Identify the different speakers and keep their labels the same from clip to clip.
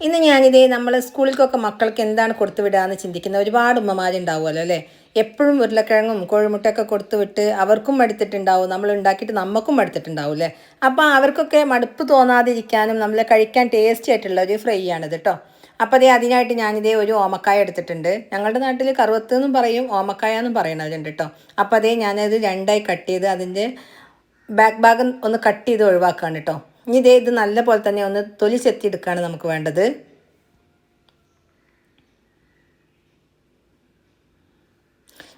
Speaker 1: ഇന്ന് ഞാനിതേ നമ്മൾ സ്കൂളിലേക്കൊക്കെ മക്കൾക്ക് എന്താണ് കൊടുത്തു വിടാന്ന് ചിന്തിക്കുന്ന ഒരുപാട് ഉമ്മമാരുണ്ടാവുമല്ലോ അല്ലേ? എപ്പോഴും ഉരുളക്കിഴങ്ങും കോഴിമുട്ടയൊക്കെ കൊടുത്തു വിട്ട് അവർക്കും മടുത്തിട്ടുണ്ടാവും നമ്മൾ ഉണ്ടാക്കിയിട്ട് നമുക്കും മടുത്തിട്ടുണ്ടാവും അല്ലേ? അപ്പോൾ അവർക്കൊക്കെ മടുപ്പ് തോന്നാതിരിക്കാനും നമ്മളെ കഴിക്കാൻ ടേസ്റ്റി ആയിട്ടുള്ള ഒരു ഫ്രൈ ആണിത് കേട്ടോ അപ്പോൾ അതേ അതിനായിട്ട് ഞാനിതേ ഒരു ഓമക്കായ എടുത്തിട്ടുണ്ട്. ഞങ്ങളുടെ നാട്ടിൽ കറുവത്ത് എന്നും പറയും ഓമക്കായ എന്നും പറയണവരുണ്ട് കേട്ടോ അപ്പോൾ അതേ ഞാനത് രണ്ടായി കട്ട് ചെയ്ത് അതിന്റെ ബാക്ക് ഭാഗം ഒന്ന് കട്ട് ചെയ്ത് ഒഴിവാക്കുകയാണ് കേട്ടോ ഇനി ഇതേ ഇത് നല്ല പോലെ തന്നെ ഒന്ന് തൊലി ചെത്തിയെടുക്കുകയാണ് നമുക്ക് വേണ്ടത്.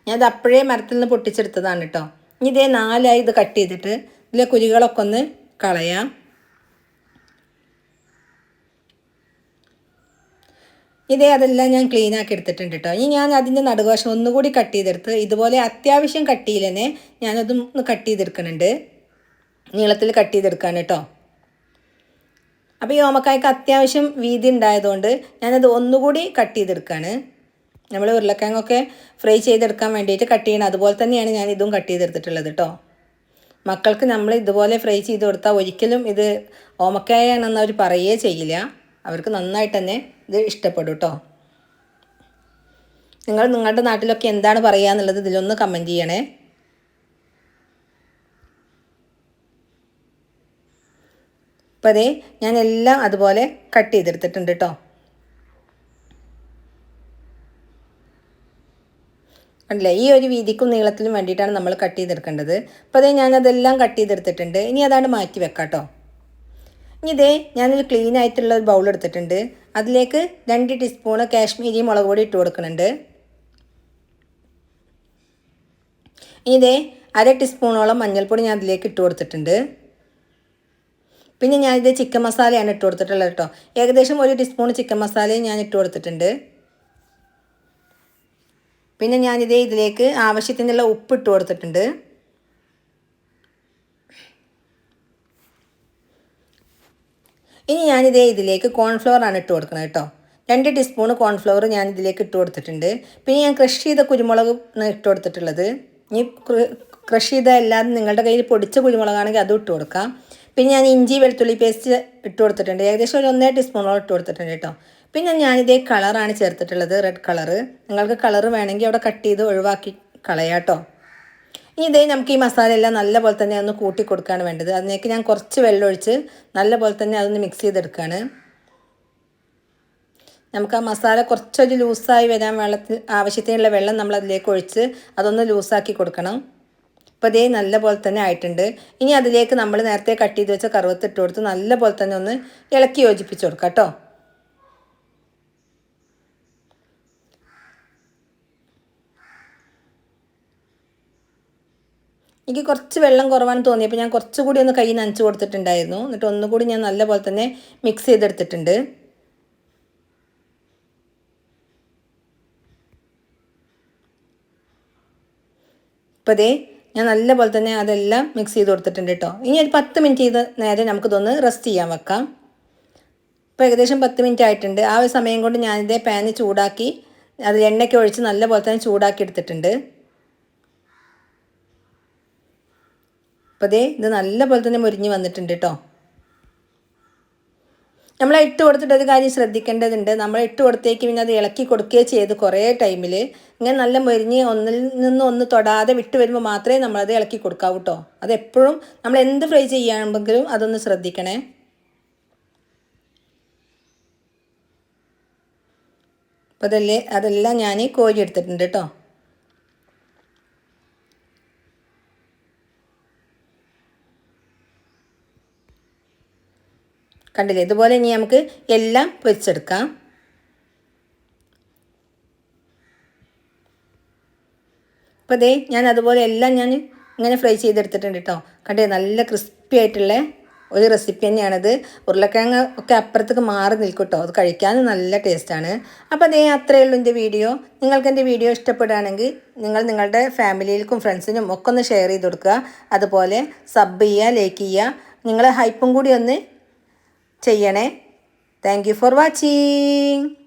Speaker 1: ഞാനത് അപ്പോഴേ മരത്തിൽ നിന്ന് പൊട്ടിച്ചെടുത്തതാണ് കേട്ടോ. ഇനി ഇതേ നാലായി ഇത് കട്ട് ചെയ്തിട്ട് ഇതിലെ കുരികളൊക്കെ ഒന്ന് കളയാം. ഇതേ അതെല്ലാം ഞാൻ ക്ലീൻ ആക്കി എടുത്തിട്ടുണ്ട് കേട്ടോ. ഇനി ഞാൻ അതിന്റെ നടുവശം ഒന്നുകൂടി കട്ട് ചെയ്തെടുത്ത് ഇതുപോലെ അത്യാവശ്യം കട്ടിയിൽ തന്നെ ഞാനതും ഒന്ന് കട്ട് ചെയ്തെടുക്കുന്നുണ്ട്. നീളത്തിൽ കട്ട് ചെയ്തെടുക്കാൻ കേട്ടോ. അപ്പോൾ ഈ ഓമക്കായ്ക്ക് അത്യാവശ്യം വീതി ഉണ്ടായതുകൊണ്ട് ഞാനത് ഒന്നുകൂടി കട്ട് ചെയ്തെടുക്കുകയാണ് നമ്മൾ ഉരുളക്കിഴങ്ങൊക്കെ ഫ്രൈ ചെയ്തെടുക്കാൻ വേണ്ടിയിട്ട് കട്ട് ചെയ്യണം അതുപോലെ തന്നെയാണ് ഞാൻ ഇതും കട്ട് ചെയ്തെടുത്തിട്ടുള്ളത് കേട്ടോ മക്കൾക്ക് നമ്മൾ ഇതുപോലെ ഫ്രൈ ചെയ്ത് കൊടുത്താൽ ഒരിക്കലും ഇത് ഓമക്കായാണെന്ന് അവർ പറയുകയേ ചെയ്യില്ല. അവർക്ക് നന്നായിട്ട് തന്നെ ഇത് ഇഷ്ടപ്പെടും കേട്ടോ നിങ്ങൾ നിങ്ങളുടെ നാട്ടിലൊക്കെ എന്താണ് പറയുക എന്നുള്ളത് ഇതിലൊന്ന് കമന്റ് ചെയ്യണേ. അപ്പോൾ അതേ ഞാൻ എല്ലാം അതുപോലെ കട്ട് ചെയ്തെടുത്തിട്ടുണ്ട് കേട്ടോ അല്ലേ ഈ ഒരു വീതിക്കും നീളത്തിലും വേണ്ടിയിട്ടാണ് നമ്മൾ കട്ട് ചെയ്തെടുക്കേണ്ടത്. അപ്പോൾ അതേ ഞാനതെല്ലാം കട്ട് ചെയ്തെടുത്തിട്ടുണ്ട്. ഇനി അതാണ് മാറ്റി വെക്കാം കേട്ടോ ഇനി ഇതേ ഞാനൊരു ക്ലീൻ ആയിട്ടുള്ള ഒരു ബൗൾ എടുത്തിട്ടുണ്ട്. അതിലേക്ക് രണ്ട് ടീസ്പൂൺ കാശ്മീരി മുളക് പൊടി ഇട്ട് കൊടുക്കുന്നുണ്ട്. ഇനി ഇതേ അര ടീസ്പൂണോളം മഞ്ഞൾപ്പൊടി ഞാൻ അതിലേക്ക് ഇട്ട് കൊടുത്തിട്ടുണ്ട്. പിന്നെ ഞാനിത് ചിക്കൻ മസാലയാണ് ഇട്ട് കൊടുത്തിട്ടുള്ളത് കേട്ടോ. ഏകദേശം ഒരു ടീസ്പൂൺ ചിക്കൻ മസാലയും ഞാൻ ഇട്ട് കൊടുത്തിട്ടുണ്ട്. പിന്നെ ഞാനിത് ഇതിലേക്ക് ആവശ്യത്തിനുള്ള ഉപ്പ് ഇട്ട് കൊടുത്തിട്ടുണ്ട്. ഇനി ഞാനിതേ ഇതിലേക്ക് കോൺഫ്ലവർ ആണ് ഇട്ട് കൊടുക്കുന്നത് കേട്ടോ. രണ്ട് ടീസ്പൂൺ കോൺഫ്ലവർ ഞാൻ ഇതിലേക്ക് ഇട്ട് കൊടുത്തിട്ടുണ്ട്. പിന്നെ ഞാൻ ക്രഷ് ചെയ്ത കുരുമുളക് ഇട്ട് കൊടുത്തിട്ടുള്ളത്. ഇനി ക്രഷ് ചെയ്ത എല്ലാം നിങ്ങളുടെ കയ്യിൽ പൊടിച്ച കുരുമുളകാണെങ്കിൽ അതും ഇട്ട് കൊടുക്കാം. പിന്നെ ഞാൻ ഇഞ്ചി വെളുത്തുള്ളി പേസ്റ്റ് ഇട്ട് കൊടുത്തിട്ടുണ്ട്. ഏകദേശം ഒരു ഒന്നര ടീസ്പൂണോളം ഇട്ട് കൊടുത്തിട്ടുണ്ട് കേട്ടോ. പിന്നെ ഞാനിതേ കളറാണ് ചേർത്തിട്ടുള്ളത് റെഡ് കളറ് നിങ്ങൾക്ക് കളർ വേണമെങ്കിൽ അവിടെ കട്ട് ചെയ്ത് ഒഴിവാക്കി കളയാട്ടോ ഇനി ഇതേ നമുക്ക് ഈ മസാല എല്ലാം നല്ല പോലെ തന്നെ ഒന്ന് കൂട്ടി കൊടുക്കുകയാണ് വേണ്ടത്. അതിലേക്ക് ഞാൻ കുറച്ച് വെള്ളം ഒഴിച്ച് നല്ല പോലെ തന്നെ അതൊന്ന് മിക്സ് ചെയ്തെടുക്കുകയാണ് നമുക്ക് ആ മസാല കുറച്ചൊരു ലൂസായി വരാൻ വെള്ളത്തിൽ ആവശ്യത്തിനുള്ള വെള്ളം നമ്മൾ അതിലേക്ക് ഒഴിച്ച് അതൊന്ന് ലൂസാക്കി കൊടുക്കണം. അപ്പോൾ ഇതേ നല്ല പോലെ തന്നെ ആയിട്ടുണ്ട്. ഇനി അതിലേക്ക് നമ്മൾ നേരത്തെ കട്ട് ചെയ്ത് വെച്ച കറുവത്തിട്ട് കൊടുത്ത് നല്ല പോലെ തന്നെ ഒന്ന് ഇളക്കി യോജിപ്പിച്ച് കൊടുക്കാം കേട്ടോ. എനിക്ക് കുറച്ച് വെള്ളം കുറവാണെന്ന് തോന്നിയപ്പോൾ ഞാൻ കുറച്ചുകൂടി ഒന്ന് കൈ നനച്ച് കൊടുത്തിട്ടുണ്ടായിരുന്നു. എന്നിട്ട് ഒന്നുകൂടി ഞാൻ നല്ല പോലെ തന്നെ മിക്സ് ചെയ്തെടുത്തിട്ടുണ്ട്. ഇപ്പോൾ അതേ ഞാൻ നല്ലപോലെ തന്നെ അതെല്ലാം മിക്സ് ചെയ്ത് കൊടുത്തിട്ടുണ്ട് കേട്ടോ ഇനി ഒരു പത്ത് മിനിറ്റ് ചെയ്ത് നേരെ നമുക്കിതൊന്ന് റെസ്റ്റ് ചെയ്യാൻ വെക്കാം. ഇപ്പോൾ ഏകദേശം പത്ത് മിനിറ്റ് ആയിട്ടുണ്ട്. ആ ഒരു സമയം കൊണ്ട് ഞാനിതേ പാന് ചൂടാക്കി അത് എണ്ണയ്ക്ക് ഒഴിച്ച് നല്ലപോലെ തന്നെ ചൂടാക്കി എടുത്തിട്ടുണ്ട്. അപ്പോൾ ദേ ഇത് നല്ലപോലെ തന്നെ മുരിഞ്ഞ് വന്നിട്ടുണ്ട് കേട്ടോ നമ്മൾ ഇട്ട് കൊടുത്തിട്ട് ഒരു കാര്യം ശ്രദ്ധിക്കേണ്ടതുണ്ട്. നമ്മൾ ഇട്ട് കൊടുത്തേക്ക് പിന്നെ അത് ഇളക്കി കൊടുക്കുകയോ ചെയ്ത് കുറേ ടൈമിൽ ഇങ്ങനെ നല്ല മൊരിഞ്ഞ് ഒന്നിൽ നിന്ന് ഒന്ന് തൊടാതെ വിട്ട് വരുമ്പോൾ മാത്രമേ നമ്മളത് ഇളക്കി കൊടുക്കാവൂ കേട്ടോ അതെപ്പോഴും നമ്മൾ എന്ത് ഫ്രൈ ചെയ്യുകയാണെങ്കിലും അതൊന്ന് ശ്രദ്ധിക്കണേ. അപ്പോൾ അതല്ലേ അതെല്ലാം ഞാൻ കോരി എടുത്തിട്ടുണ്ട് കേട്ടോ കണ്ടില്ലേ? ഇതുപോലെ ഇനി നമുക്ക് എല്ലാം പൊരിച്ചെടുക്കാം. അപ്പോൾ ദേ ഞാൻ അതുപോലെ എല്ലാം ഞാൻ ഇങ്ങനെ ഫ്രൈ ചെയ്തെടുത്തിട്ടുണ്ട് കേട്ടോ. കണ്ടേ നല്ല ക്രിസ്പി ആയിട്ടുള്ള ഒരു റെസിപ്പി തന്നെയാണിത്. ഉരുളക്കിഴങ്ങ് ഒക്കെ അപ്പുറത്തേക്ക് മാറി നിൽക്കും കേട്ടോ. അത് കഴിക്കാൻ നല്ല ടേസ്റ്റാണ് അപ്പോൾ അതേ അത്രയേ ഉള്ളൂ എന്റെ വീഡിയോ. നിങ്ങൾക്ക് എന്റെ വീഡിയോ ഇഷ്ടപ്പെടുകയാണെങ്കിൽ നിങ്ങൾ നിങ്ങളുടെ ഫാമിലിയിലേക്കും ഫ്രണ്ട്സിനും ഒക്കെ ഒന്ന് ഷെയർ ചെയ്ത് കൊടുക്കുക. അതുപോലെ സബ് ചെയ്യുക ലൈക്ക് ചെയ്യുക. നിങ്ങൾ ഹൈപ്പും കൂടി ഒന്ന് ചെയ്യണേ. Thank for watching